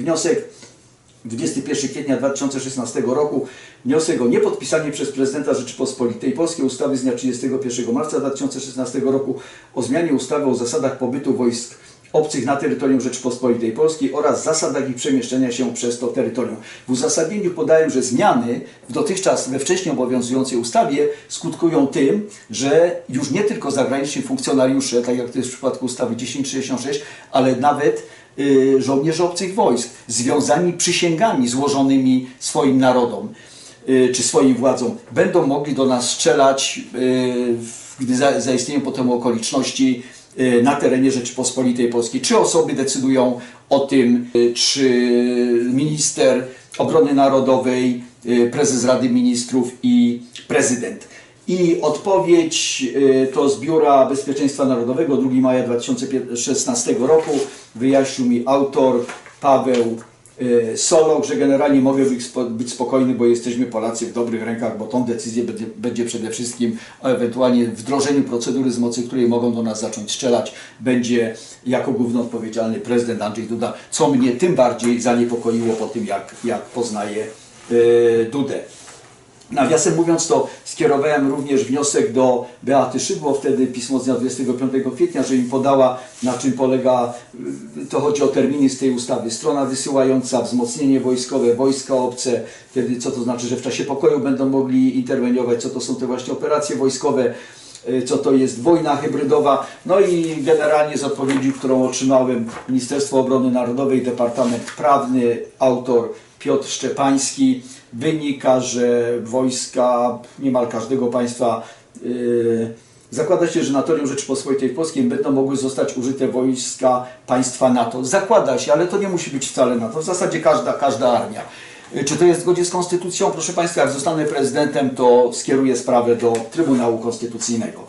Wniosek 21 kwietnia 2016 roku. Wniosek o niepodpisanie przez prezydenta Rzeczypospolitej Polskiej ustawy z dnia 31 marca 2016 roku o zmianie ustawy o zasadach pobytu wojsk obcych na terytorium Rzeczypospolitej Polskiej oraz zasadach ich przemieszczania się przez to terytorium. W uzasadnieniu podałem, że zmiany w dotychczas we wcześniej obowiązującej ustawie skutkują tym, że już nie tylko zagraniczni funkcjonariusze, tak jak to jest w przypadku ustawy 1066, ale nawet y, żołnierze obcych wojsk związani przysięgami złożonymi swoim narodom y, czy swoim władzom będą mogli do nas strzelać, y, gdy za- zaistnieją potem okoliczności na terenie Rzeczypospolitej Polskiej. Czy osoby decydują o tym, czy minister obrony narodowej, prezes Rady Ministrów i prezydent. I odpowiedź y, to z Biura Bezpieczeństwa Narodowego 2 maja 2016 roku wyjaśnił mi autor Paweł y, Solok, że generalnie mogę być, spo- być spokojny, bo jesteśmy Polacy w dobrych rękach, bo tą decyzję będzie, będzie przede wszystkim o ewentualnie wdrożeniu procedury, z mocy której mogą do nas zacząć strzelać, będzie jako główny odpowiedzialny prezydent Andrzej Duda, co mnie tym bardziej zaniepokoiło po tym, jak, jak poznaję y, Dudę. Nawiasem mówiąc, to skierowałem również wniosek do Beaty Szydło, wtedy pismo z dnia 25 kwietnia, że mi podała, na czym polega, y, to chodzi o terminy z tej ustawy. Strona wysyłająca, wzmocnienie wojskowe, wojska obce, wtedy co to znaczy, że w czasie pokoju będą mogli interweniować, co to są te właśnie operacje wojskowe, y, co to jest wojna hybrydowa. No i generalnie z odpowiedzi, którą otrzymałem Ministerstwo Obrony Narodowej, Departament Prawny, autor Piotr Szczepański, wynika, że wojska niemal każdego państwa yy, zakłada się, że na terytorium Rzeczypospolitej Polskiej będą mogły zostać użyte wojska państwa NATO. Zakłada się, ale to nie musi być wcale NATO. W zasadzie każda, każda armia. Yy, Czy to jest w zgodzie z konstytucją? Proszę Państwa, jak zostanę prezydentem, to skieruję sprawę do Trybunału Konstytucyjnego.